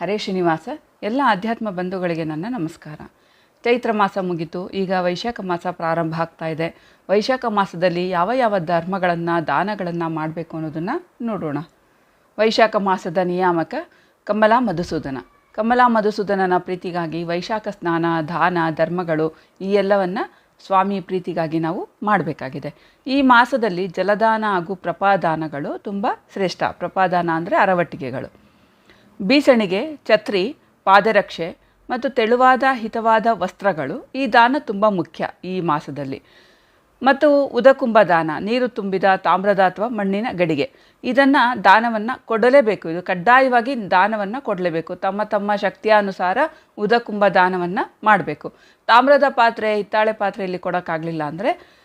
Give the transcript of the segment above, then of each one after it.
ಹರೇ ಶ್ರೀನಿವಾಸ, ಎಲ್ಲ ಆಧ್ಯಾತ್ಮ ಬಂಧುಗಳಿಗೆ ನನ್ನ ನಮಸ್ಕಾರ. ಚೈತ್ರ ಮಾಸ ಮುಗಿತು, ಈಗ ವೈಶಾಖ ಮಾಸ ಪ್ರಾರಂಭ ಆಗ್ತಾ ಇದೆ. ವೈಶಾಖ ಮಾಸದಲ್ಲಿ ಯಾವ ಯಾವ ಧರ್ಮಗಳನ್ನು, ದಾನಗಳನ್ನು ಮಾಡಬೇಕು ಅನ್ನೋದನ್ನು ನೋಡೋಣ. ವೈಶಾಖ ಮಾಸದ ನಿಯಾಮಕ ಕಮಲಾ ಮಧುಸೂದನ. ಕಮಲಾ ಮಧುಸೂದನನ ಪ್ರೀತಿಗಾಗಿ ವೈಶಾಖ ಸ್ನಾನ, ದಾನ, ಧರ್ಮಗಳು ಈ ಎಲ್ಲವನ್ನು ಸ್ವಾಮಿ ಪ್ರೀತಿಗಾಗಿ ನಾವು ಮಾಡಬೇಕಾಗಿದೆ. ಈ ಮಾಸದಲ್ಲಿ ಜಲದಾನ ಹಾಗೂ ಪ್ರಪಾದಾನಗಳು ತುಂಬ ಶ್ರೇಷ್ಠ. ಪ್ರಪಾದಾನ ಅಂದರೆ ಅರವಟ್ಟಿಗೆಗಳು. ಬೀಸಣಿಗೆ ಛತ್ರಿ, ಪಾದರಕ್ಷೆ ಮತ್ತು ತೆಳುವಾದ ಹಿತವಾದ ವಸ್ತ್ರಗಳು ಈ ದಾನ ತುಂಬ ಮುಖ್ಯ ಈ ಮಾಸದಲ್ಲಿ. ಮತ್ತು ಉದಕುಂಭ ದಾನ, ನೀರು ತುಂಬಿದ ತಾಮ್ರದ ಅಥವಾ ಮಣ್ಣಿನ ಗಡಿಗೆ. ಇದನ್ನು ದಾನವನ್ನು ಕೊಡಲೇಬೇಕು. ಇದು ಕಡ್ಡಾಯವಾಗಿ ದಾನವನ್ನು ಕೊಡಲೇಬೇಕು. ತಮ್ಮ ತಮ್ಮ ಶಕ್ತಿಯಾನುಸಾರ ಉದಕುಂಭ ದಾನವನ್ನು ಮಾಡಬೇಕು. ತಾಮ್ರದ ಪಾತ್ರೆ, ಹಿತ್ತಾಳೆ ಪಾತ್ರೆಯಲ್ಲಿ ಕೊಡೋಕ್ಕಾಗಲಿಲ್ಲ ಅಂದರೆ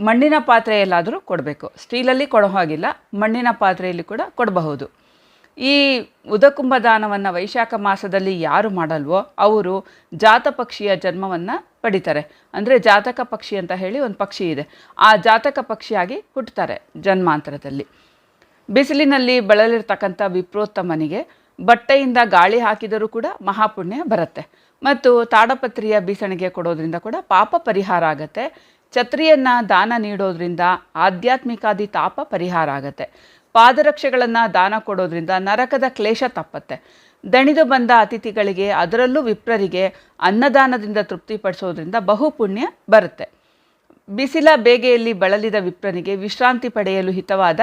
ಮಣ್ಣಿನ ಪಾತ್ರೆಯಲ್ಲಾದರೂ ಕೊಡಬೇಕು. ಸ್ಟೀಲಲ್ಲಿ ಕೊಡೋ ಹಾಗಿಲ್ಲ, ಮಣ್ಣಿನ ಪಾತ್ರೆಯಲ್ಲಿ ಕೂಡ ಕೊಡಬಹುದು. ಈ ಉದಕುಂಭ ದಾನವನ್ನು ವೈಶಾಖ ಮಾಸದಲ್ಲಿ ಯಾರು ಮಾಡಲ್ವೋ ಅವರು ಜಾತ ಪಕ್ಷಿಯ ಜನ್ಮವನ್ನು ಪಡಿತಾರೆ. ಅಂದರೆ ಜಾತಕ ಪಕ್ಷಿ ಅಂತ ಹೇಳಿ ಒಂದು ಪಕ್ಷಿ ಇದೆ. ಆ ಜಾತಕ ಪಕ್ಷಿಯಾಗಿ ಹುಟ್ಟುತ್ತಾರೆ ಜನ್ಮಾಂತರದಲ್ಲಿ. ಬಿಸಿಲಿನಲ್ಲಿ ಬಳಲಿರ್ತಕ್ಕಂಥ ವಿಪ್ರೋತ್ತಮನಿಗೆ ಬಟ್ಟೆಯಿಂದ ಗಾಳಿ ಹಾಕಿದರೂ ಕೂಡ ಮಹಾಪುಣ್ಯ ಬರುತ್ತೆ. ಮತ್ತು ತಾಡಪತ್ರಿಯ ಬೀಸಣಿಗೆ ಕೊಡೋದ್ರಿಂದ ಕೂಡ ಪಾಪ ಪರಿಹಾರ ಆಗುತ್ತೆ. ಛತ್ರಿಯನ್ನು ದಾನ ನೀಡೋದ್ರಿಂದ ಆಧ್ಯಾತ್ಮಿಕಾದಿ ತಾಪ ಪರಿಹಾರ ಆಗುತ್ತೆ. ಪಾದರಕ್ಷೆಗಳನ್ನು ದಾನ ಕೊಡೋದ್ರಿಂದ ನರಕದ ಕ್ಲೇಶ ತಪ್ಪತ್ತೆ. ದಣಿದು ಬಂದ ಅತಿಥಿಗಳಿಗೆ ಅದರಲ್ಲೂ ವಿಪ್ರರಿಗೆ ಅನ್ನದಾನದಿಂದ ತೃಪ್ತಿಪಡಿಸೋದ್ರಿಂದ ಬಹುಪುಣ್ಯ ಬರುತ್ತೆ. ಬಿಸಿಲ ಬೇಗೆಯಲ್ಲಿ ಬಳಲಿದ ವಿಪ್ರನಿಗೆ ವಿಶ್ರಾಂತಿ ಪಡೆಯಲು ಹಿತವಾದ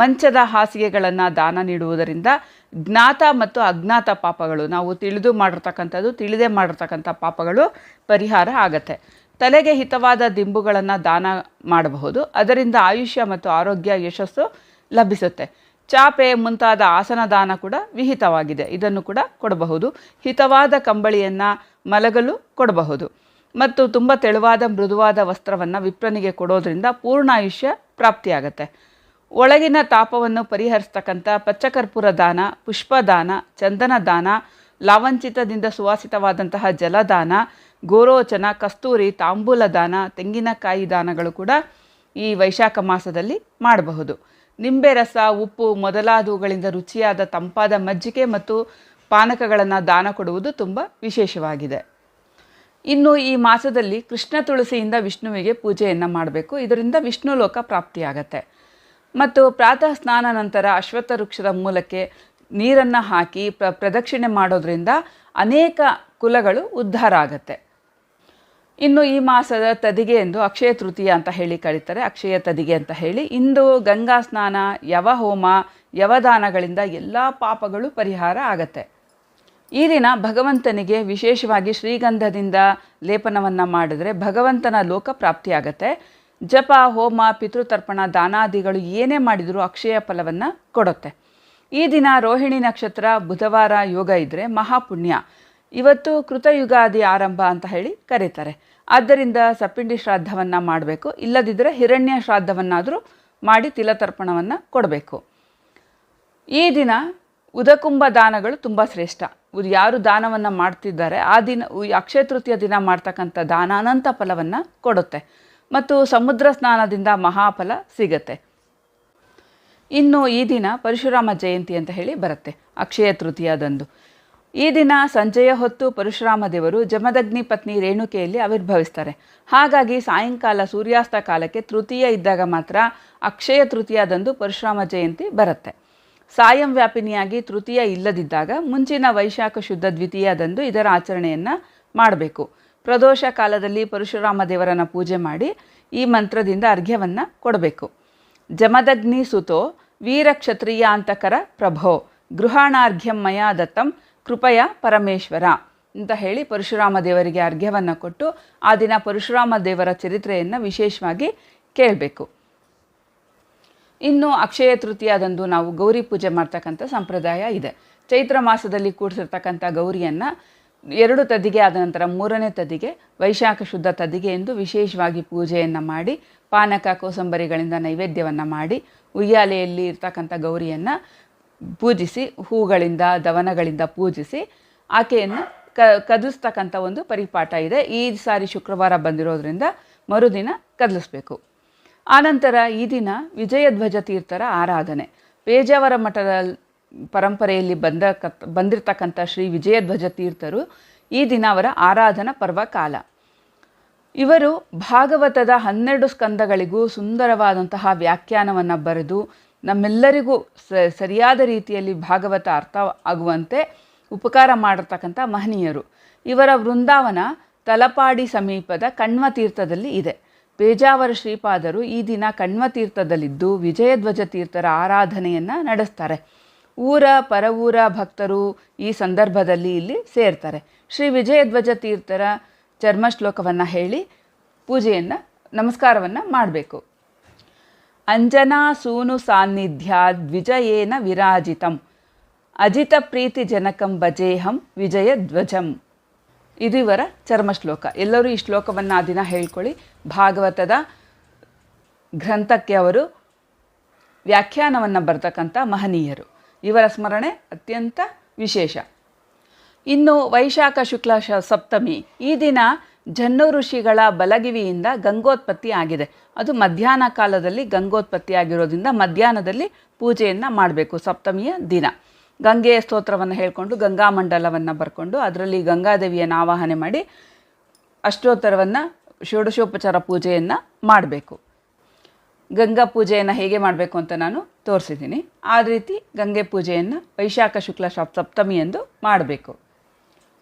ಮಂಚದ ಹಾಸಿಗೆಗಳನ್ನು ದಾನ ನೀಡುವುದರಿಂದ ಜ್ಞಾತ ಮತ್ತು ಅಜ್ಞಾತ ಪಾಪಗಳು, ನಾವು ತಿಳಿದು ಮಾಡಿರ್ತಕ್ಕಂಥದ್ದು, ತಿಳಿದೆ ಮಾಡಿರ್ತಕ್ಕಂಥ ಪಾಪಗಳು ಪರಿಹಾರ ಆಗತ್ತೆ. ತಲೆಗೆ ಹಿತವಾದ ದಿಂಬುಗಳನ್ನು ದಾನ ಮಾಡಬಹುದು. ಅದರಿಂದ ಆಯುಷ್ಯ ಮತ್ತು ಆರೋಗ್ಯ ಯಶಸ್ಸು ಲಭಿಸುತ್ತೆ. ಚಾಪೆ ಮುಂತಾದ ಆಸನದಾನ ಕೂಡ ವಿಹಿತವಾಗಿದೆ. ಇದನ್ನು ಕೂಡ ಕೊಡಬಹುದು. ಹಿತವಾದ ಕಂಬಳಿಯನ್ನು ಮಲಗಲು ಕೊಡಬಹುದು. ಮತ್ತು ತುಂಬ ತೆಳುವಾದ ಮೃದುವಾದ ವಸ್ತ್ರವನ್ನು ವಿಪ್ರನಿಗೆ ಕೊಡೋದ್ರಿಂದ ಪೂರ್ಣ ಆಯುಷ್ಯ ಪ್ರಾಪ್ತಿಯಾಗತ್ತೆ. ಒಳಗಿನ ತಾಪವನ್ನು ಪರಿಹರಿಸ್ತಕ್ಕಂಥ ಪಚ್ಚಕರ್ಪೂರ ದಾನ, ಪುಷ್ಪದಾನ ಚಂದನ ದಾನ ಲಾವಂಚಿತದಿಂದ ಸುವಾಸಿತವಾದಂತಹ ಜಲದಾನ, ಗೋರೋಚನ, ಕಸ್ತೂರಿ, ತಾಂಬೂಲ ದಾನ, ತೆಂಗಿನಕಾಯಿ ದಾನಗಳು ಕೂಡ ಈ ವೈಶಾಖ ಮಾಸದಲ್ಲಿ ಮಾಡಬಹುದು. ನಿಂಬೆ ರಸ, ಉಪ್ಪು ಮೊದಲಾದವುಗಳಿಂದ ರುಚಿಯಾದ ತಂಪಾದ ಮಜ್ಜಿಗೆ ಮತ್ತು ಪಾನಕಗಳನ್ನು ದಾನ ಕೊಡುವುದು ತುಂಬ ವಿಶೇಷವಾಗಿದೆ. ಇನ್ನು ಈ ಮಾಸದಲ್ಲಿ ಕೃಷ್ಣ ತುಳಸಿಯಿಂದ ವಿಷ್ಣುವಿಗೆ ಪೂಜೆಯನ್ನು ಮಾಡಬೇಕು. ಇದರಿಂದ ವಿಷ್ಣು ಲೋಕ ಪ್ರಾಪ್ತಿಯಾಗತ್ತೆ. ಮತ್ತು ಪ್ರಾತಃ ಸ್ನಾನ ನಂತರ ಅಶ್ವತ್ಥ ವೃಕ್ಷದ ಮೂಲಕ್ಕೆ ನೀರನ್ನು ಹಾಕಿ ಪ್ರ, ಪ್ರದಕ್ಷಿಣೆ ಮಾಡೋದರಿಂದ ಅನೇಕ ಕುಲಗಳು ಉದ್ಧಾರ ಆಗತ್ತೆ. ಇನ್ನು ಈ ಮಾಸದ ತದಿಗೆ ಎಂದು ಅಕ್ಷಯ ತೃತೀಯ ಅಂತ ಹೇಳಿ ಕರೀತಾರೆ. ಅಕ್ಷಯ ತದಿಗೆ ಅಂತ ಹೇಳಿ ಇಂದು ಗಂಗಾ ಸ್ನಾನ, ಯವ ಹೋಮ, ಯವದಾನಗಳಿಂದ ಎಲ್ಲ ಪಾಪಗಳು ಪರಿಹಾರ ಆಗತ್ತೆ. ಈ ದಿನ ಭಗವಂತನಿಗೆ ವಿಶೇಷವಾಗಿ ಶ್ರೀಗಂಧದಿಂದ ಲೇಪನವನ್ನು ಮಾಡಿದರೆ ಭಗವಂತನ ಲೋಕ ಪ್ರಾಪ್ತಿಯಾಗತ್ತೆ ಜಪ, ಹೋಮ, ಪಿತೃತರ್ಪಣ, ದಾನಾದಿಗಳು ಏನೇ ಮಾಡಿದರೂ ಅಕ್ಷಯ ಫಲವನ್ನು ಕೊಡುತ್ತೆ. ಈ ದಿನ ರೋಹಿಣಿ ನಕ್ಷತ್ರ, ಬುಧವಾರ ಯೋಗ ಇದ್ದರೆ ಮಹಾಪುಣ್ಯ. ಇವತ್ತು ಕೃತಯುಗಾದಿ ಆರಂಭ ಅಂತ ಹೇಳಿ ಕರೀತಾರೆ. ಆದ್ದರಿಂದ ಸಪ್ಪಿಂಡಿ ಶ್ರಾದ್ದವನ್ನು ಮಾಡಬೇಕು. ಇಲ್ಲದಿದ್ದರೆ ಹಿರಣ್ಯ ಶ್ರಾದ್ದವನ್ನಾದರೂ ಮಾಡಿ ತಿಲತರ್ಪಣವನ್ನು ಕೊಡಬೇಕು. ಈ ದಿನ ಉದಕುಂಭ ದಾನಗಳು ತುಂಬ ಶ್ರೇಷ್ಠ. ಯಾರು ದಾನವನ್ನು ಮಾಡ್ತಿದ್ದಾರೆ, ಆ ದಿನ ಅಕ್ಷಯ ತೃತೀಯ ದಿನ ಮಾಡ್ತಕ್ಕಂಥ ದಾನ ಅನಂತ ಫಲವನ್ನು ಕೊಡುತ್ತೆ. ಮತ್ತು ಸಮುದ್ರ ಸ್ನಾನದಿಂದ ಮಹಾಫಲ ಸಿಗತ್ತೆ. ಇನ್ನು ಈ ದಿನ ಪರಶುರಾಮ ಜಯಂತಿ ಅಂತ ಹೇಳಿ ಬರುತ್ತೆ, ಅಕ್ಷಯ ತೃತೀಯದಂದು. ಈ ದಿನ ಸಂಜೆಯ ಹೊತ್ತು ಪರಶುರಾಮ ದೇವರು ಜಮದಗ್ನಿ ಪತ್ನಿ ರೇಣುಕೆಯಲ್ಲಿ ಆವಿರ್ಭವಿಸ್ತಾರೆ. ಹಾಗಾಗಿ ಸಾಯಂಕಾಲ ಸೂರ್ಯಾಸ್ತ ಕಾಲಕ್ಕೆ ತೃತೀಯ ಇದ್ದಾಗ ಮಾತ್ರ ಅಕ್ಷಯ ತೃತೀಯದಂದು ಪರಶುರಾಮ ಜಯಂತಿ ಬರುತ್ತೆ. ಸಾಯಂ ವ್ಯಾಪಿನಿಯಾಗಿ ತೃತೀಯ ಇಲ್ಲದಿದ್ದಾಗ ಮುಂಚಿನ ವೈಶಾಖ ಶುದ್ಧ ದ್ವಿತೀಯದಂದು ಇದರ ಆಚರಣೆಯನ್ನು ಮಾಡಬೇಕು. ಪ್ರದೋಷ ಕಾಲದಲ್ಲಿ ಪರಶುರಾಮ ದೇವರನ್ನು ಪೂಜೆ ಮಾಡಿ ಈ ಮಂತ್ರದಿಂದ ಅರ್ಘ್ಯವನ್ನು ಕೊಡಬೇಕು. ಜಮದಗ್ನಿ ಸುತೋ ವೀರ ಕ್ಷತ್ರಿಯಾಂತಕರ ಪ್ರಭೋ ಗೃಹಾಣಾರ್ಘ್ಯಂ ಮಯಾ ದತ್ತಂ ಕೃಪಯ ಪರಮೇಶ್ವರ ಅಂತ ಹೇಳಿ ಪರಶುರಾಮ ದೇವರಿಗೆ ಅರ್ಘ್ಯವನ್ನು ಕೊಟ್ಟು ಆ ದಿನ ಪರಶುರಾಮ ದೇವರ ಚರಿತ್ರೆಯನ್ನು ವಿಶೇಷವಾಗಿ ಕೇಳಬೇಕು. ಇನ್ನು ಅಕ್ಷಯ ತೃತೀಯದಂದು ನಾವು ಗೌರಿ ಪೂಜೆ ಮಾಡ್ತಕ್ಕಂಥ ಸಂಪ್ರದಾಯ ಇದೆ. ಚೈತ್ರ ಮಾಸದಲ್ಲಿ ಕೂಡಿಸಿರ್ತಕ್ಕಂಥ ಗೌರಿಯನ್ನು ಎರಡು ತದಿಗೆ ಆದ ನಂತರ ಮೂರನೇ ತದಿಗೆ ವೈಶಾಖ ಶುದ್ಧ ತದಿಗೆ ಎಂದು ವಿಶೇಷವಾಗಿ ಪೂಜೆಯನ್ನು ಮಾಡಿ, ಪಾನಕ ಕೋಸಂಬರಿಗಳಿಂದ ನೈವೇದ್ಯವನ್ನು ಮಾಡಿ, ಉಯ್ಯಾಲೆಯಲ್ಲಿ ಇರ್ತಕ್ಕಂಥ ಗೌರಿಯನ್ನು ಪೂಜಿಸಿ, ಹೂಗಳಿಂದ, ದವನಗಳಿಂದ ಪೂಜಿಸಿ, ಆಕೆಯನ್ನು ಕ ಕದಲಿಸ್ತಕ್ಕಂಥ ಒಂದು ಪರಿಪಾಠ ಇದೆ. ಈ ಸಾರಿ ಶುಕ್ರವಾರ ಬಂದಿರೋದ್ರಿಂದ ಮರುದಿನ ಕದಲಿಸ್ಬೇಕು. ಆನಂತರ ಈ ದಿನ ವಿಜಯಧ್ವಜ ತೀರ್ಥರ ಆರಾಧನೆ. ಪೇಜಾವರ ಮಠದ ಪರಂಪರೆಯಲ್ಲಿ ಬಂದ ಬಂದಿರತಕ್ಕಂಥ ಶ್ರೀ ವಿಜಯಧ್ವಜ ತೀರ್ಥರು ಈ ದಿನ ಅವರ ಆರಾಧನಾ ಪರ್ವ ಕಾಲ. ಇವರು ಭಾಗವತದ ಹನ್ನೆರಡು ಸ್ಕಂದಗಳಿಗೂ ಸುಂದರವಾದಂತಹ ವ್ಯಾಖ್ಯಾನವನ್ನು ಬರೆದು ನಮ್ಮೆಲ್ಲರಿಗೂ ಸರಿಯಾದ ರೀತಿಯಲ್ಲಿ ಭಾಗವತ ಅರ್ಥ ಆಗುವಂತೆ ಉಪಕಾರ ಮಾಡಿರ್ತಕ್ಕಂಥ ಮಹನೀಯರು. ಇವರ ವೃಂದಾವನ ತಲಪಾಡಿ ಸಮೀಪದ ಕಣ್ವ ತೀರ್ಥದಲ್ಲಿ ಇದೆ. ಪೇಜಾವರ ಶ್ರೀಪಾದರು ಈ ದಿನ ಕಣ್ವ ತೀರ್ಥದಲ್ಲಿದ್ದು ವಿಜಯಧ್ವಜ ತೀರ್ಥರ ಆರಾಧನೆಯನ್ನು ನಡೆಸ್ತಾರೆ. ಊರ ಪರವೂರ ಭಕ್ತರು ಈ ಸಂದರ್ಭದಲ್ಲಿ ಇಲ್ಲಿ ಸೇರ್ತಾರೆ. ಶ್ರೀ ವಿಜಯಧ್ವಜ ತೀರ್ಥರ ಚರ್ಮಶ್ಲೋಕವನ್ನು ಹೇಳಿ ಪೂಜೆಯನ್ನು, ನಮಸ್ಕಾರವನ್ನು ಮಾಡಬೇಕು. ಅಂಜನಾ ಸೂನು ಸಾನ್ನಿಧ್ಯ ದ್ವಿಜಯೇನ ವಿರಾಜಿತಂ. ಅಜಿತ ಪ್ರೀತಿ ಜನಕಂ ಭಜೇಹಂ ವಿಜಯ ಧ್ವಜಂ. ಇದು ಇವರ ಚರ್ಮಶ್ಲೋಕ ಎಲ್ಲರೂ ಈ ಶ್ಲೋಕವನ್ನು ಆ ದಿನ ಹೇಳ್ಕೊಳ್ಳಿ. ಭಾಗವತದ ಗ್ರಂಥಕ್ಕೆ ಅವರು ವ್ಯಾಖ್ಯಾನವನ್ನು ಬರ್ತಕ್ಕಂಥ ಮಹನೀಯರು. ಇವರ ಸ್ಮರಣೆ ಅತ್ಯಂತ ವಿಶೇಷ. ಇನ್ನು ವೈಶಾಖ ಶುಕ್ಲ ಸಪ್ತಮಿ. ಈ ದಿನ ಜನ್ನು ಋಷಿಗಳ ಬಲಗಿವಿಯಿಂದ ಗಂಗೋತ್ಪತ್ತಿ ಆಗಿದೆ. ಅದು ಮಧ್ಯಾಹ್ನ ಕಾಲದಲ್ಲಿ ಗಂಗೋತ್ಪತ್ತಿ ಆಗಿರೋದ್ರಿಂದ ಮಧ್ಯಾಹ್ನದಲ್ಲಿ ಪೂಜೆಯನ್ನು ಮಾಡಬೇಕು, ಸಪ್ತಮಿಯ ದಿನ. ಗಂಗೆಯ ಸ್ತೋತ್ರವನ್ನು ಹೇಳಿಕೊಂಡು, ಗಂಗಾ ಮಂಡಲವನ್ನು ಬರ್ಕೊಂಡು, ಅದರಲ್ಲಿ ಗಂಗಾದೇವಿಯನ್ನು ಆವಾಹನೆ ಮಾಡಿ ಅಷ್ಟೋತ್ತರವನ್ನು ಷೋಡಶೋಪಚಾರ ಪೂಜೆಯನ್ನು ಮಾಡಬೇಕು. ಗಂಗಾ ಪೂಜೆಯನ್ನು ಹೇಗೆ ಮಾಡಬೇಕು ಅಂತ ನಾನು ತೋರಿಸಿದ್ದೀನಿ. ಆ ರೀತಿ ಗಂಗೆ ಪೂಜೆಯನ್ನು ವೈಶಾಖ ಶುಕ್ಲ ಸಪ್ತಮಿಯಂದು ಮಾಡಬೇಕು.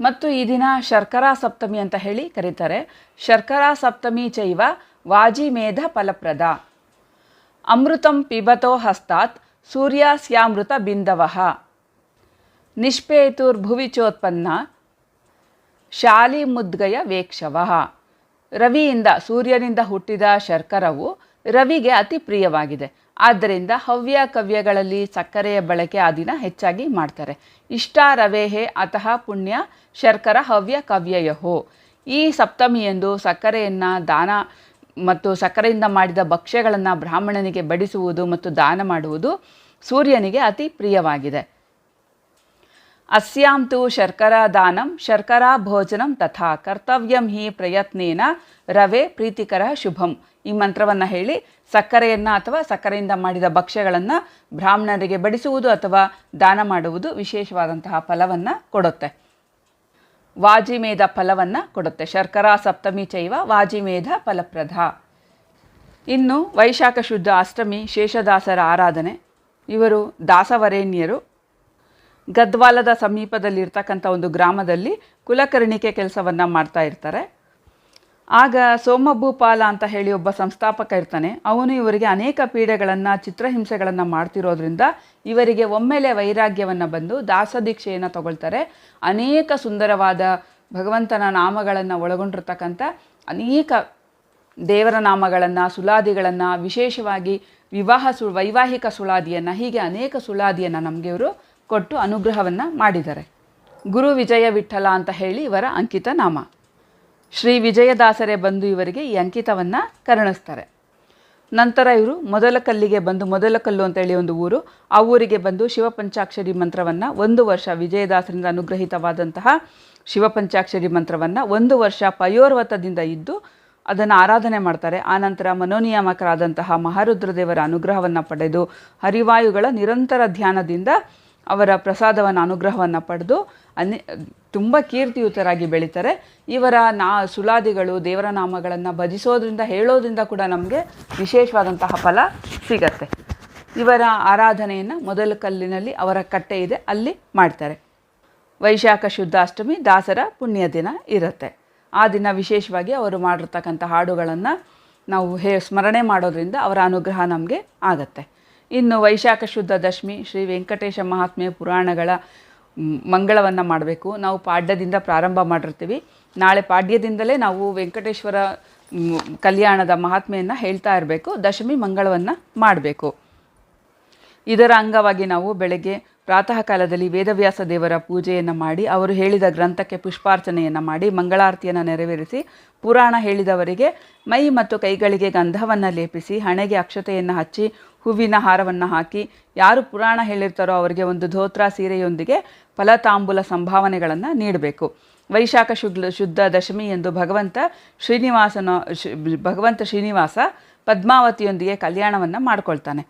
ಮತ್ತು ಈ ದಿನ ಶರ್ಕರಾ ಸಪ್ತಮಿ ಅಂತ ಹೇಳಿ ಕರೀತಾರೆ. ಶರ್ಕರಾ ಸಪ್ತಮಿ ಚೈವ ವಾಜಿಮೇಧ ಫಲಪ್ರದ. ಅಮೃತಂ ಪಿಬತೋ ಹಸ್ತಾತ್ ಸೂರ್ಯಾಸ್ಯಾಮೃತ ಬಿಂದವಃ. ನಿಷ್ಪೇತುರ್ಭುವಿ ಚೋತ್ಪನ್ನ ಶಾಲಿ ಮುದ್ಗಯ ವೇಕ್ಷವ. ರವಿಯಿಂದ ಸೂರ್ಯನಿಂದ ಹುಟ್ಟಿದ ಶರ್ಕರವು ರವಿಗೆ ಅತಿ ಪ್ರಿಯವಾಗಿದೆ. ಆದ್ದರಿಂದ ಹವ್ಯ ಕವ್ಯಗಳಲ್ಲಿ ಸಕ್ಕರೆಯ ಬಳಕೆ ಆ ದಿನ ಹೆಚ್ಚಾಗಿ ಮಾಡ್ತಾರೆ. ಇಷ್ಟ ರವೇಹೆ ಅತಃ ಪುಣ್ಯ ಶರ್ಕರ ಹವ್ಯ ಕವ್ಯಯಹೋ ಈ ಸಪ್ತಮಿಯಂದು ಸಕ್ಕರೆಯನ್ನು ದಾನ ಮತ್ತು ಸಕ್ಕರೆಯಿಂದ ಮಾಡಿದ ಭಕ್ಷ್ಯಗಳನ್ನು ಬ್ರಾಹ್ಮಣನಿಗೆ ಬಡಿಸುವುದು ಮತ್ತು ದಾನ ಮಾಡುವುದು ಸೂರ್ಯನಿಗೆ ಅತಿ ಪ್ರಿಯವಾಗಿದೆ. ಅಸ್ಯಾಂ ತು ಶರ್ಕರಾ ದಾನಂ, ಶರ್ಕರಾ ಭೋಜನಂ ತಥಾ ಕರ್ತವ್ಯಂ ಹಿ ಪ್ರಯತ್ನೇನ ರವೆ ಪ್ರೀತಿಕರ ಶುಭಂ. ಈ ಮಂತ್ರವನ್ನು ಹೇಳಿ ಸಕ್ಕರೆಯನ್ನು ಅಥವಾ ಸಕ್ಕರೆಯಿಂದ ಮಾಡಿದ ಭಕ್ಷ್ಯಗಳನ್ನು ಬ್ರಾಹ್ಮಣರಿಗೆ ಬಡಿಸುವುದು ಅಥವಾ ದಾನ ಮಾಡುವುದು ವಿಶೇಷವಾದಂತಹ ಫಲವನ್ನು ಕೊಡುತ್ತೆ. ವಾಜಿಮೇಧ ಫಲವನ್ನು ಕೊಡುತ್ತೆ. ಶರ್ಕರಾ ಸಪ್ತಮಿ ಚೈವ ವಾಜಿಮೇಧ ಫಲಪ್ರದ. ಇನ್ನು ವೈಶಾಖ ಶುದ್ಧ ಅಷ್ಟಮಿ ಶೇಷದಾಸರ ಆರಾಧನೆ. ಇವರು ದಾಸವರೇಣ್ಯರು. ಗದ್ವಾಲದ ಸಮೀಪದಲ್ಲಿರ್ತಕ್ಕಂಥ ಒಂದು ಗ್ರಾಮದಲ್ಲಿ ಕುಲಕರ್ಣಿಕೆ ಕೆಲಸವನ್ನು ಮಾಡ್ತಾ ಇರ್ತಾರೆ. ಆಗ ಸೋಮಭೂಪಾಲ ಅಂತ ಹೇಳಿ ಒಬ್ಬ ಸಂಸ್ಥಾಪಕ ಇರ್ತಾನೆ. ಅವನು ಇವರಿಗೆ ಅನೇಕ ಪೀಡೆಗಳನ್ನು, ಚಿತ್ರಹಿಂಸೆಗಳನ್ನು ಮಾಡ್ತಿರೋದ್ರಿಂದ ಇವರಿಗೆ ಒಮ್ಮೆಲೆ ವೈರಾಗ್ಯವನ್ನು ಬಂದು ದಾಸದೀಕ್ಷೆಯನ್ನು ತಗೊಳ್ತಾರೆ. ಅನೇಕ ಸುಂದರವಾದ ಭಗವಂತನ ನಾಮಗಳನ್ನು ಒಳಗೊಂಡಿರ್ತಕ್ಕಂಥ ಅನೇಕ ದೇವರ ನಾಮಗಳನ್ನು, ಸುಲಾದಿಗಳನ್ನು, ವಿಶೇಷವಾಗಿ ವಿವಾಹ ಸು, ವೈವಾಹಿಕ ಸುಳಾದಿಯನ್ನು, ಹೀಗೆ ಅನೇಕ ಸುಳಾದಿಯನ್ನು ನಮಗೆ ಇವರು ಕೊಟ್ಟು ಅನುಗ್ರಹವನ್ನು ಮಾಡಿದ್ದಾರೆ. ಗುರು ವಿಜಯ ವಿಠಲ ಅಂತ ಹೇಳಿ ಇವರ ಅಂಕಿತ ನಾಮ. ಶ್ರೀ ವಿಜಯದಾಸರೇ ಬಂದು ಇವರಿಗೆ ಈ ಅಂಕಿತವನ್ನು ಕರುಣಿಸ್ತಾರೆ. ನಂತರ ಇವರು ಮೊದಲ ಕಲ್ಲಿಗೆ ಬಂದು ಮೊದಲ ಕಲ್ಲು ಅಂತೇಳಿ ಒಂದು ಊರು, ಆ ಊರಿಗೆ ಬಂದು ಶಿವಪಂಚಾಕ್ಷರಿ ಮಂತ್ರವನ್ನು ಒಂದು ವರ್ಷ ವಿಜಯದಾಸರಿಂದ ಅನುಗ್ರಹಿತವಾದಂತಹ ಶಿವಪಂಚಾಕ್ಷರಿ ಮಂತ್ರವನ್ನು ಒಂದು ವರ್ಷ ಪಯೋರ್ವತದಿಂದ ಇದ್ದು ಅದನ್ನು ಆರಾಧನೆ ಮಾಡ್ತಾರೆ. ಆನಂತರ ಮನೋನಿಯಾಮಕರಾದಂತಹ ಮಹಾರುದ್ರದೇವರ ಅನುಗ್ರಹವನ್ನು ಪಡೆದು ಹರಿವಾಯುಗಳ ನಿರಂತರ ಧ್ಯಾನದಿಂದ ಅವರ ಪ್ರಸಾದವನ್ನು ಅನುಗ್ರಹವನ್ನು ಪಡೆದು ಅನೇ ತುಂಬ ಕೀರ್ತಿಯುತರಾಗಿ ಬೆಳೀತಾರೆ. ಇವರ ನಾ ಸುಲಾದಿಗಳು ದೇವರ ನಾಮಗಳನ್ನು ಭಜಿಸೋದ್ರಿಂದ, ಹೇಳೋದ್ರಿಂದ ಕೂಡ ನಮಗೆ ವಿಶೇಷವಾದಂತಹ ಫಲ ಸಿಗತ್ತೆ. ಇವರ ಆರಾಧನೆಯನ್ನು ಮೊದಲ ಕಲ್ಲಿನಲ್ಲಿ ಅವರ ಕಟ್ಟೆ ಇದೆ, ಅಲ್ಲಿ ಮಾಡ್ತಾರೆ. ವೈಶಾಖ ಶುದ್ಧಾಷ್ಟಮಿ, ದಾಸರ ಪುಣ್ಯ ದಿನ ಇರುತ್ತೆ. ಆ ದಿನ ವಿಶೇಷವಾಗಿ ಅವರು ಮಾಡಿರ್ತಕ್ಕಂಥ ಹಾಡುಗಳನ್ನು ನಾವು ಹೇ, ಸ್ಮರಣೆ ಮಾಡೋದ್ರಿಂದ ಅವರ ಅನುಗ್ರಹ ನಮಗೆ ಆಗತ್ತೆ. ಇನ್ನು ವೈಶಾಖ ಶುದ್ಧ ದಶಮಿ, ಶ್ರೀ ವೆಂಕಟೇಶ ಮಹಾತ್ಮೆಯ ಪುರಾಣಗಳ ಮಂಗಳವನ್ನು ಮಾಡಬೇಕು. ನಾವು ಪಾಡ್ಯದಿಂದ ಪ್ರಾರಂಭ ಮಾಡಿರ್ತೀವಿ. ನಾಳೆ ಪಾಡ್ಯದಿಂದಲೇ ನಾವು ವೆಂಕಟೇಶ್ವರ ಕಲ್ಯಾಣದ ಮಹಾತ್ಮೆಯನ್ನು ಹೇಳ್ತಾ ಇರಬೇಕು. ದಶಮಿ ಮಂಗಳವನ್ನು ಮಾಡಬೇಕು. ಇದರ ಅಂಗವಾಗಿ ನಾವು ಬೆಳಗ್ಗೆ ಪ್ರಾತಃ ಕಾಲದಲ್ಲಿ ವೇದವ್ಯಾಸ ದೇವರ ಪೂಜೆಯನ್ನು ಮಾಡಿ, ಅವರು ಹೇಳಿದ ಗ್ರಂಥಕ್ಕೆ ಪುಷ್ಪಾರ್ಚನೆಯನ್ನು ಮಾಡಿ, ಮಂಗಳಾರತಿಯನ್ನು ನೆರವೇರಿಸಿ, ಪುರಾಣ ಹೇಳಿದವರಿಗೆ ಮೈ ಮತ್ತು ಕೈಗಳಿಗೆ ಗಂಧವನ್ನು ಲೇಪಿಸಿ, ಹಣೆಗೆ ಅಕ್ಷತೆಯನ್ನು ಹಚ್ಚಿ ಹೂವಿನ ಹಾರವನ್ನು ಹಾಕಿ ಯಾರು ಪುರಾಣ ಹೇಳಿರ್ತಾರೋ ಅವರಿಗೆ ಒಂದು ಧೋತ್ರ ಸೀರೆಯೊಂದಿಗೆ ಫಲತಾಂಬೂಲ ಸಂಭಾವನೆಗಳನ್ನು ನೀಡಬೇಕು. ವೈಶಾಖ ಶುದ್ಧ ಶುದ್ಧ ದಶಮಿ ಎಂದು ಭಗವಂತ ಶ್ರೀನಿವಾಸನ ಭಗವಂತ ಶ್ರೀನಿವಾಸ ಪದ್ಮಾವತಿಯೊಂದಿಗೆ ಕಲ್ಯಾಣವನ್ನು ಮಾಡ್ಕೊಳ್ತಾನೆ.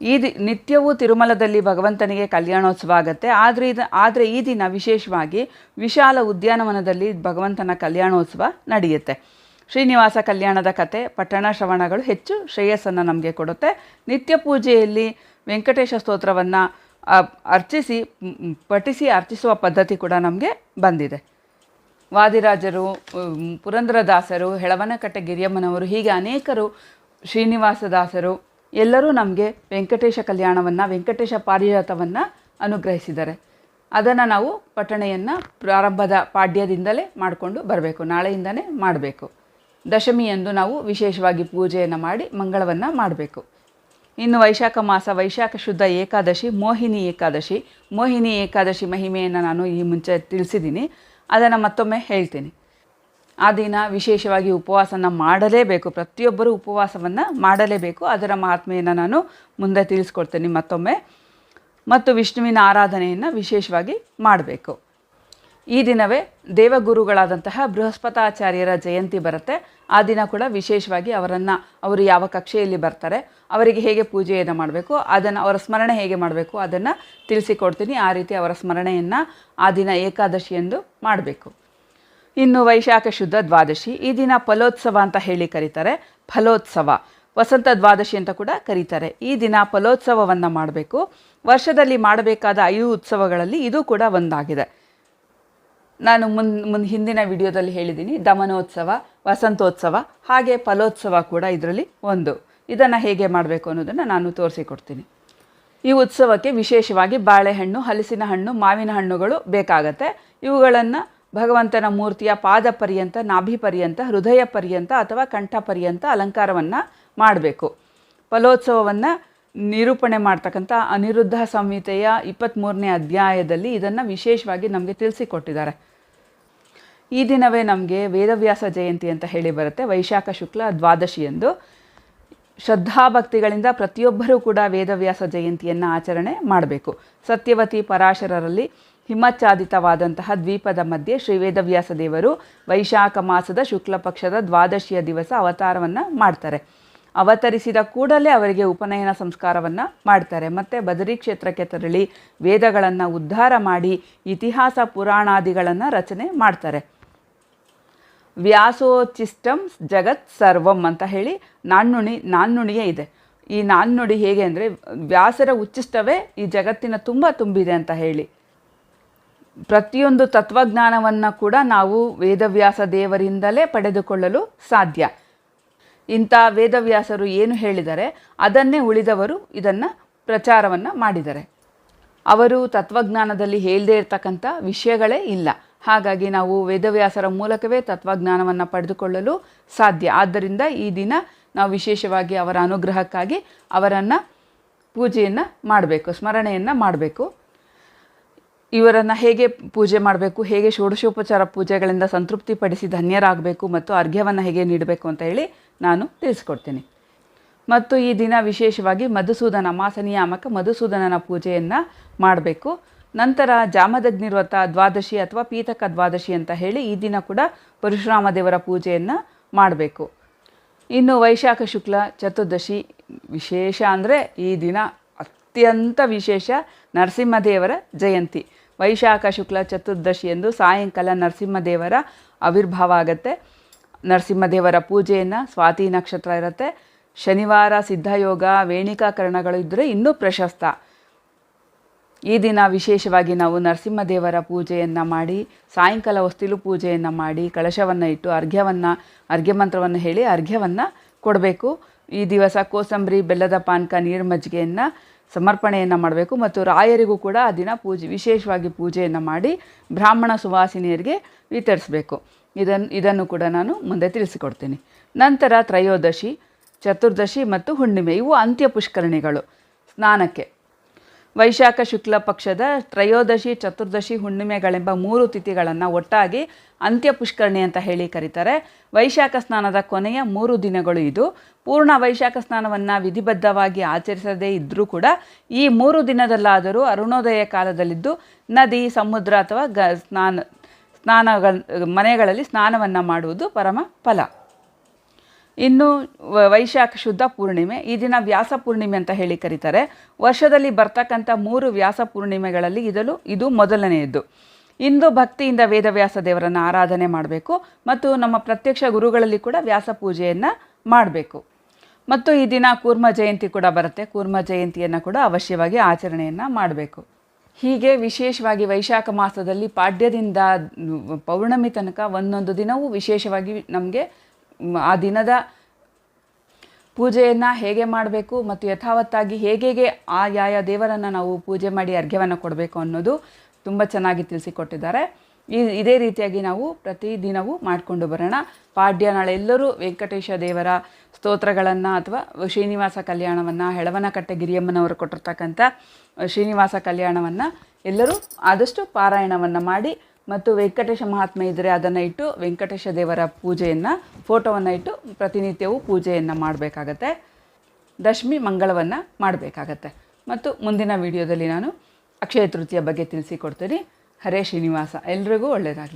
ಈ ದಿ, ನಿತ್ಯವೂ ತಿರುಮಲದಲ್ಲಿ ಭಗವಂತನಿಗೆ ಕಲ್ಯಾಣೋತ್ಸವ ಆಗುತ್ತೆ. ಆದರೆ ಇದು, ಆದರೆ ಈ ದಿನ ವಿಶೇಷವಾಗಿ ವಿಶಾಲ ಉದ್ಯಾನವನದಲ್ಲಿ ಭಗವಂತನ ಕಲ್ಯಾಣೋತ್ಸವ ನಡೆಯುತ್ತೆ. ಶ್ರೀನಿವಾಸ ಕಲ್ಯಾಣದ ಕತೆ ಪಟ್ಟಣ ಶ್ರವಣಗಳು ಹೆಚ್ಚು ಶ್ರೇಯಸ್ಸನ್ನು ನಮಗೆ ಕೊಡುತ್ತೆ. ನಿತ್ಯ ಪೂಜೆಯಲ್ಲಿ ವೆಂಕಟೇಶ ಸ್ತೋತ್ರವನ್ನು ಅರ್ಚಿಸಿ ಪಠಿಸಿ, ಅರ್ಚಿಸುವ ಪದ್ಧತಿ ಕೂಡ ನಮಗೆ ಬಂದಿದೆ. ವಾದಿರಾಜರು ಪುರಂದ್ರದಾಸರು, ಹೆಳವನಕಟ್ಟೆ ಗಿರಿಯಮ್ಮನವರು, ಹೀಗೆ ಅನೇಕರು ಶ್ರೀನಿವಾಸದಾಸರು ಎಲ್ಲರೂ ನಮಗೆ ವೆಂಕಟೇಶ ಕಲ್ಯಾಣವನ್ನು, ವೆಂಕಟೇಶ ಪಾರಿಜಾತವನ್ನು ಅನುಗ್ರಹಿಸಿದ್ದಾರೆ. ಅದನ್ನು ನಾವು ಪಠಣೆಯನ್ನು ಪ್ರಾರಂಭದ ಪಾಡ್ಯದಿಂದಲೇ ಮಾಡಿಕೊಂಡು ಬರಬೇಕು, ನಾಳೆಯಿಂದನೇ ಮಾಡಬೇಕು. ದಶಮಿಯಂದು ನಾವು ವಿಶೇಷವಾಗಿ ಪೂಜೆಯನ್ನು ಮಾಡಿ ಮಂಗಳವನ್ನು ಮಾಡಬೇಕು. ಇನ್ನು ವೈಶಾಖ ಮಾಸ, ವೈಶಾಖ ಶುದ್ಧ ಏಕಾದಶಿ, ಮೋಹಿನಿ ಏಕಾದಶಿ. ಮೋಹಿನಿ ಏಕಾದಶಿ ಮಹಿಮೆಯನ್ನು ನಾನು ಈ ಮುಂಚೆ ತಿಳಿಸಿದ್ದೀನಿ. ಅದನ್ನು ಮತ್ತೊಮ್ಮೆ ಹೇಳ್ತೀನಿ. ಆ ದಿನ ವಿಶೇಷವಾಗಿ ಉಪವಾಸನ ಮಾಡಲೇಬೇಕು. ಪ್ರತಿಯೊಬ್ಬರೂ ಉಪವಾಸವನ್ನು ಮಾಡಲೇಬೇಕು. ಅದರ ಮಹಾತ್ಮೆಯನ್ನು ನಾನು ಮುಂದೆ ತಿಳಿಸ್ಕೊಡ್ತೇನೆ ಮತ್ತೊಮ್ಮೆ. ಮತ್ತು ವಿಷ್ಣುವಿನ ಆರಾಧನೆಯನ್ನು ವಿಶೇಷವಾಗಿ ಮಾಡಬೇಕು. ಈ ದಿನವೇ ದೇವಗುರುಗಳಾದಂತಹ ಬೃಹಸ್ಪತಾಚಾರ್ಯರ ಜಯಂತಿ ಬರುತ್ತೆ. ಆ ದಿನ ಕೂಡ ವಿಶೇಷವಾಗಿ ಅವರನ್ನು ಅವರು ಯಾವ ಕಕ್ಷೆಯಲ್ಲಿ ಬರ್ತಾರೆ, ಅವರಿಗೆ ಹೇಗೆ ಪೂಜೆಯನ್ನು ಮಾಡಬೇಕು, ಅದನ್ನು ಅವರ ಸ್ಮರಣೆ ಹೇಗೆ ಮಾಡಬೇಕು ಅದನ್ನು ತಿಳಿಸಿಕೊಡ್ತೀನಿ. ಆ ರೀತಿ ಅವರ ಸ್ಮರಣೆಯನ್ನು ಆ ದಿನ ಏಕಾದಶಿ ಎಂದು ಮಾಡಬೇಕು. ಇನ್ನು ವೈಶಾಖ ಶುದ್ಧ ದ್ವಾದಶಿ, ಈ ದಿನ ಫಲೋತ್ಸವ ಅಂತ ಹೇಳಿ ಕರೀತಾರೆ. ಫಲೋತ್ಸವ, ವಸಂತ ದ್ವಾದಶಿ ಅಂತ ಕೂಡ ಕರೀತಾರೆ. ಈ ದಿನ ಫಲೋತ್ಸವವನ್ನು ಮಾಡಬೇಕು. ವರ್ಷದಲ್ಲಿ ಮಾಡಬೇಕಾದ ಐದು ಉತ್ಸವಗಳಲ್ಲಿ ಇದು ಕೂಡ ಒಂದಾಗಿದೆ. ನಾನು ಮುನ್ ಮುಂದೆ ಹಿಂದಿನ ವಿಡಿಯೋದಲ್ಲಿ ಹೇಳಿದ್ದೀನಿ, ದಮನೋತ್ಸವ, ವಸಂತೋತ್ಸವ, ಹಾಗೆ ಫಲೋತ್ಸವ ಕೂಡ ಇದರಲ್ಲಿ ಒಂದು. ಇದನ್ನು ಹೇಗೆ ಮಾಡಬೇಕು ಅನ್ನೋದನ್ನು ನಾನು ತೋರಿಸಿಕೊಡ್ತೀನಿ. ಈ ಉತ್ಸವಕ್ಕೆ ವಿಶೇಷವಾಗಿ ಬಾಳೆಹಣ್ಣು, ಹಲಸಿನ ಹಣ್ಣು, ಮಾವಿನ ಹಣ್ಣುಗಳು ಬೇಕಾಗತ್ತೆ. ಇವುಗಳನ್ನು ಭಗವಂತನ ಮೂರ್ತಿಯ ಪಾದ ಪರ್ಯಂತ, ನಾಭಿ ಪರ್ಯಂತ, ಹೃದಯ ಪರ್ಯಂತ ಅಥವಾ ಕಂಠ ಪರ್ಯಂತ ಅಲಂಕಾರವನ್ನು ಮಾಡಬೇಕು. ಫಲೋತ್ಸವವನ್ನು ನಿರೂಪಣೆ ಮಾಡ್ತಕ್ಕಂಥ ಅನಿರುದ್ಧ ಸಂಹಿತೆಯ ಇಪ್ಪತ್ತ್ಮೂರನೇ ಅಧ್ಯಾಯದಲ್ಲಿ ಇದನ್ನು ವಿಶೇಷವಾಗಿ ನಮಗೆ ತಿಳಿಸಿಕೊಟ್ಟಿದ್ದಾರೆ. ಈ ದಿನವೇ ನಮಗೆ ವೇದವ್ಯಾಸ ಜಯಂತಿ ಅಂತ ಹೇಳಿ ಬರುತ್ತೆ. ವೈಶಾಖ ಶುಕ್ಲ ದ್ವಾದಶಿ ಎಂದು. ಶ್ರದ್ಧಾಭಕ್ತಿಗಳಿಂದ ಪ್ರತಿಯೊಬ್ಬರೂ ಕೂಡ ವೇದವ್ಯಾಸ ಜಯಂತಿಯನ್ನು ಆಚರಣೆ ಮಾಡಬೇಕು. ಸತ್ಯವತಿ ಪರಾಶರರಲ್ಲಿ ಹಿಮಚ್ಛಾದಿತವಾದಂತಹ ದ್ವೀಪದ ಮಧ್ಯೆ ಶ್ರೀ ವೇದವ್ಯಾಸ ದೇವರು ವೈಶಾಖ ಮಾಸದ ಶುಕ್ಲ ಪಕ್ಷದ ದ್ವಾದಶಿಯ ದಿವಸ ಅವತಾರವನ್ನು ಮಾಡ್ತಾರೆ. ಅವತರಿಸಿದ ಕೂಡಲೇ ಅವರಿಗೆ ಉಪನಯನ ಸಂಸ್ಕಾರವನ್ನು ಮಾಡ್ತಾರೆ. ಮತ್ತು ಬದರಿ ಕ್ಷೇತ್ರಕ್ಕೆ ತೆರಳಿ ವೇದಗಳನ್ನು ಉದ್ಧಾರ ಮಾಡಿ ಇತಿಹಾಸ ಪುರಾಣಾದಿಗಳನ್ನು ರಚನೆ ಮಾಡ್ತಾರೆ. ವ್ಯಾಸೋಚಿಷ್ಟಂ ಜಗತ್ ಸರ್ವಂ ಅಂತ ಹೇಳಿ ನಾಣ್ಣುಣಿ, ನಾಣ್ಣುಣಿಯೇ ಇದೆ. ಈ ನಾಣ್ಣುಡಿ ಹೇಗೆ ಅಂದರೆ ವ್ಯಾಸರ ಉಚ್ಚಿಷ್ಟವೇ ಈ ಜಗತ್ತಿನ ತುಂಬ ತುಂಬಿದೆ ಅಂತ ಹೇಳಿ. ಪ್ರತಿಯೊಂದು ತತ್ವಜ್ಞಾನವನ್ನು ಕೂಡ ನಾವು ವೇದವ್ಯಾಸ ದೇವರಿಂದಲೇ ಪಡೆದುಕೊಳ್ಳಲು ಸಾಧ್ಯ. ಇಂಥ ವೇದವ್ಯಾಸರು ಏನು ಹೇಳಿದರೆ ಅದನ್ನೇ ಉಳಿದವರು ಇದನ್ನು ಪ್ರಚಾರವನ್ನು ಮಾಡಿದ್ದಾರೆ ಅವರು ತತ್ವಜ್ಞಾನದಲ್ಲಿ ಹೇಳದೇ ಇರತಕ್ಕಂಥ ವಿಷಯಗಳೇ ಇಲ್ಲ. ಹಾಗಾಗಿ ನಾವು ವೇದವ್ಯಾಸರ ಮೂಲಕವೇ ತತ್ವಜ್ಞಾನವನ್ನು ಪಡೆದುಕೊಳ್ಳಲು ಸಾಧ್ಯ. ಆದ್ದರಿಂದ ಈ ದಿನ ನಾವು ವಿಶೇಷವಾಗಿ ಅವರ ಅನುಗ್ರಹಕ್ಕಾಗಿ ಅವರನ್ನು ಪೂಜೆಯನ್ನು ಮಾಡಬೇಕು, ಸ್ಮರಣೆಯನ್ನು ಮಾಡಬೇಕು. ಇವರನ್ನು ಹೇಗೆ ಪೂಜೆ ಮಾಡಬೇಕು, ಹೇಗೆ ಷೋಡಶೋಪಚಾರ ಪೂಜೆಗಳಿಂದ ಸಂತೃಪ್ತಿಪಡಿಸಿ ಧನ್ಯರಾಗಬೇಕು ಮತ್ತು ಅರ್ಘ್ಯವನ್ನು ಹೇಗೆ ನೀಡಬೇಕು ಅಂತ ಹೇಳಿ ನಾನು ತಿಳಿಸ್ಕೊಡ್ತೀನಿ. ಮತ್ತು ಈ ದಿನ ವಿಶೇಷವಾಗಿ ಮಧುಸೂದನ ಮಾಸ ನಿಯಾಮಕ ಮಧುಸೂದನನ ಪೂಜೆಯನ್ನು ಮಾಡಬೇಕು. ನಂತರ ಜಾಮದಗ್ನಿರ್ವತ ದ್ವಾದಶಿ ಅಥವಾ ಪೀತಕ ದ್ವಾದಶಿ ಅಂತ ಹೇಳಿ ಈ ದಿನ ಕೂಡ ಪರಶುರಾಮ ದೇವರ ಪೂಜೆಯನ್ನು ಮಾಡಬೇಕು. ಇನ್ನು ವೈಶಾಖ ಶುಕ್ಲ, ಚತುರ್ದಶಿ ವಿಶೇಷ ಅಂದರೆ ಈ ದಿನ ಅತ್ಯಂತ ವಿಶೇಷ ನರಸಿಂಹದೇವರ ಜಯಂತಿ. ವೈಶಾಖ ಶುಕ್ಲ, ಚತುರ್ದಶಿ ಎಂದು ಸಾಯಂಕಾಲ ನರಸಿಂಹದೇವರ ಆವಿರ್ಭಾವ ಆಗುತ್ತೆ. ನರಸಿಂಹದೇವರ ಪೂಜೆಯನ್ನು ಸ್ವಾತಿ ನಕ್ಷತ್ರ ಇರುತ್ತೆ. ಶನಿವಾರ ಸಿದ್ಧಯೋಗ, ವೇಣಿಕಾಕರಣಗಳು ಇದ್ದರೆ ಇನ್ನೂ ಪ್ರಶಸ್ತ. ಈ ದಿನ ವಿಶೇಷವಾಗಿ ನಾವು ನರಸಿಂಹದೇವರ ಪೂಜೆಯನ್ನು ಮಾಡಿ, ಸಾಯಂಕಾಲ ಹೊಸ್ತಿಲು ಪೂಜೆಯನ್ನು ಮಾಡಿ, ಕಳಶವನ್ನು ಇಟ್ಟು ಅರ್ಘ್ಯವನ್ನು, ಅರ್ಘ್ಯ ಮಂತ್ರವನ್ನು ಹೇಳಿ ಅರ್ಘ್ಯವನ್ನು ಕೊಡಬೇಕು. ಈ ದಿವಸ ಕೋಸಂಬರಿ, ಬೆಲ್ಲದ ಪಾನಕ, ನೀರು ಮಜ್ಜಿಗೆಯನ್ನು ಸಮರ್ಪಣೆಯನ್ನು ಮಾಡಬೇಕು. ಮತ್ತು ರಾಯರಿಗೂ ಕೂಡ ಆ ದಿನ ಪೂಜೆ, ವಿಶೇಷವಾಗಿ ಪೂಜೆಯನ್ನು ಮಾಡಿ ಬ್ರಾಹ್ಮಣ ಸುವಾಸಿನಿಯರಿಗೆ ವಿತರಿಸಬೇಕು. ಇದನ್ನು ಇದನ್ನು ಕೂಡ ನಾನು ಮುಂದೆ ತಿಳಿಸಿಕೊಡ್ತೀನಿ. ನಂತರ ತ್ರಯೋದಶಿ, ಚತುರ್ದಶಿ ಮತ್ತು ಹುಣ್ಣಿಮೆ ಇವು ಅಂತ್ಯ ಪುಷ್ಕರಣಿಗಳು ಸ್ನಾನಕ್ಕೆ. ವೈಶಾಖ ಶುಕ್ಲ ಪಕ್ಷದ ತ್ರಯೋದಶಿ, ಚತುರ್ದಶಿ, ಹುಣ್ಣಿಮೆಗಳೆಂಬ ಮೂರು ತಿಥಿಗಳನ್ನು ಒಟ್ಟಾಗಿ ಅಂತ್ಯ ಪುಷ್ಕರಣಿ ಅಂತ ಹೇಳಿ ಕರೀತಾರೆ. ವೈಶಾಖ ಸ್ನಾನದ ಕೊನೆಯ ಮೂರು ದಿನಗಳು ಇದು. ಪೂರ್ಣ ವೈಶಾಖ ಸ್ನಾನವನ್ನು ವಿಧಿಬದ್ಧವಾಗಿ ಆಚರಿಸದೇ ಇದ್ದರೂ ಕೂಡ ಈ ಮೂರು ದಿನದಲ್ಲಾದರೂ ಅರುಣೋದಯ ಕಾಲದಲ್ಲಿದ್ದು ನದಿ, ಸಮುದ್ರ ಅಥವಾ ಗ ಸ್ನಾನ, ಸ್ನಾನಗಳ ಮನೆಗಳಲ್ಲಿ ಸ್ನಾನವನ್ನು ಮಾಡುವುದು ಪರಮ ಫಲ. ಇನ್ನು ವೈಶಾಖ ಶುದ್ಧ ಪೂರ್ಣಿಮೆ, ಈ ದಿನ ವ್ಯಾಸ ಪೂರ್ಣಿಮೆ ಅಂತ ಹೇಳಿ ಕರೀತಾರೆ. ವರ್ಷದಲ್ಲಿ ಬರ್ತಕ್ಕಂಥ ಮೂರು ವ್ಯಾಸ ಪೂರ್ಣಿಮೆಗಳಲ್ಲಿ ಇದಲು, ಇದು ಮೊದಲನೆಯದ್ದು. ಇಂದು ಭಕ್ತಿಯಿಂದ ವೇದವ್ಯಾಸ ದೇವರನ್ನು ಆರಾಧನೆ ಮಾಡಬೇಕು ಮತ್ತು ನಮ್ಮ ಪ್ರತ್ಯಕ್ಷ ಗುರುಗಳಲ್ಲಿ ಕೂಡ ವ್ಯಾಸ ಪೂಜೆಯನ್ನು ಮಾಡಬೇಕು. ಮತ್ತು ಈ ದಿನ ಕೂರ್ಮ ಜಯಂತಿ ಕೂಡ ಬರುತ್ತೆ. ಕೂರ್ಮ ಜಯಂತಿಯನ್ನು ಕೂಡ ಅವಶ್ಯವಾಗಿ ಆಚರಣೆಯನ್ನು ಮಾಡಬೇಕು. ಹೀಗೆ ವಿಶೇಷವಾಗಿ ವೈಶಾಖ ಮಾಸದಲ್ಲಿ ಪಾಡ್ಯದಿಂದ, ಪೌರ್ಣಮಿ ತನಕ ಒಂದೊಂದು ದಿನವೂ ವಿಶೇಷವಾಗಿ ನಮಗೆ ಆ ದಿನದ ಪೂಜೆಯನ್ನು ಹೇಗೆ ಮಾಡಬೇಕು ಮತ್ತು ಯಥಾವತ್ತಾಗಿ ಹೇಗೆ ಹೇಗೆ ಆ ಯಾಯ ದೇವರನ್ನು ನಾವು ಪೂಜೆ ಮಾಡಿ ಅರ್ಘ್ಯವನ್ನು ಕೊಡಬೇಕು ಅನ್ನೋದು ತುಂಬ ಚೆನ್ನಾಗಿ ತಿಳಿಸಿಕೊಟ್ಟಿದ್ದಾರೆ. ಈ, ಇದೇ ರೀತಿಯಾಗಿ ನಾವು ಪ್ರತಿದಿನವೂ ಮಾಡಿಕೊಂಡು ಬರೋಣ. ಪಾಡ್ಯ ನಾಳೆ ಎಲ್ಲರೂ ವೆಂಕಟೇಶ ದೇವರ ಸ್ತೋತ್ರಗಳನ್ನು ಅಥವಾ ಶ್ರೀನಿವಾಸ ಕಲ್ಯಾಣವನ್ನು ಹೆಳವನಕಟ್ಟೆ ಗಿರಿಯಮ್ಮನವರು ಕೊಟ್ಟಿರ್ತಕ್ಕಂಥ ಶ್ರೀನಿವಾಸ ಕಲ್ಯಾಣವನ್ನು ಎಲ್ಲರೂ ಆದಷ್ಟು ಪಾರಾಯಣವನ್ನು ಮಾಡಿ ಮತ್ತು ವೆಂಕಟೇಶ ಮಹಾತ್ಮೆ ಇದ್ದರೆ ಅದನ್ನು ಇಟ್ಟು ವೆಂಕಟೇಶ ದೇವರ ಪೂಜೆಯನ್ನು, ಫೋಟೋವನ್ನು ಇಟ್ಟು ಪ್ರತಿನಿತ್ಯವೂ ಪೂಜೆಯನ್ನು ಮಾಡಬೇಕಾಗತ್ತೆ. ದಶಮಿ ಮಂಗಳವನ್ನು ಮಾಡಬೇಕಾಗತ್ತೆ. ಮತ್ತು ಮುಂದಿನ ವಿಡಿಯೋದಲ್ಲಿ ನಾನು ಅಕ್ಷಯ ತೃತೀಯ ಬಗ್ಗೆ ತಿಳಿಸಿಕೊಡ್ತೀನಿ. ಹರೇ ಶ್ರೀನಿವಾಸ. ಎಲ್ರಿಗೂ ಒಳ್ಳೆಯದಾಗಲಿ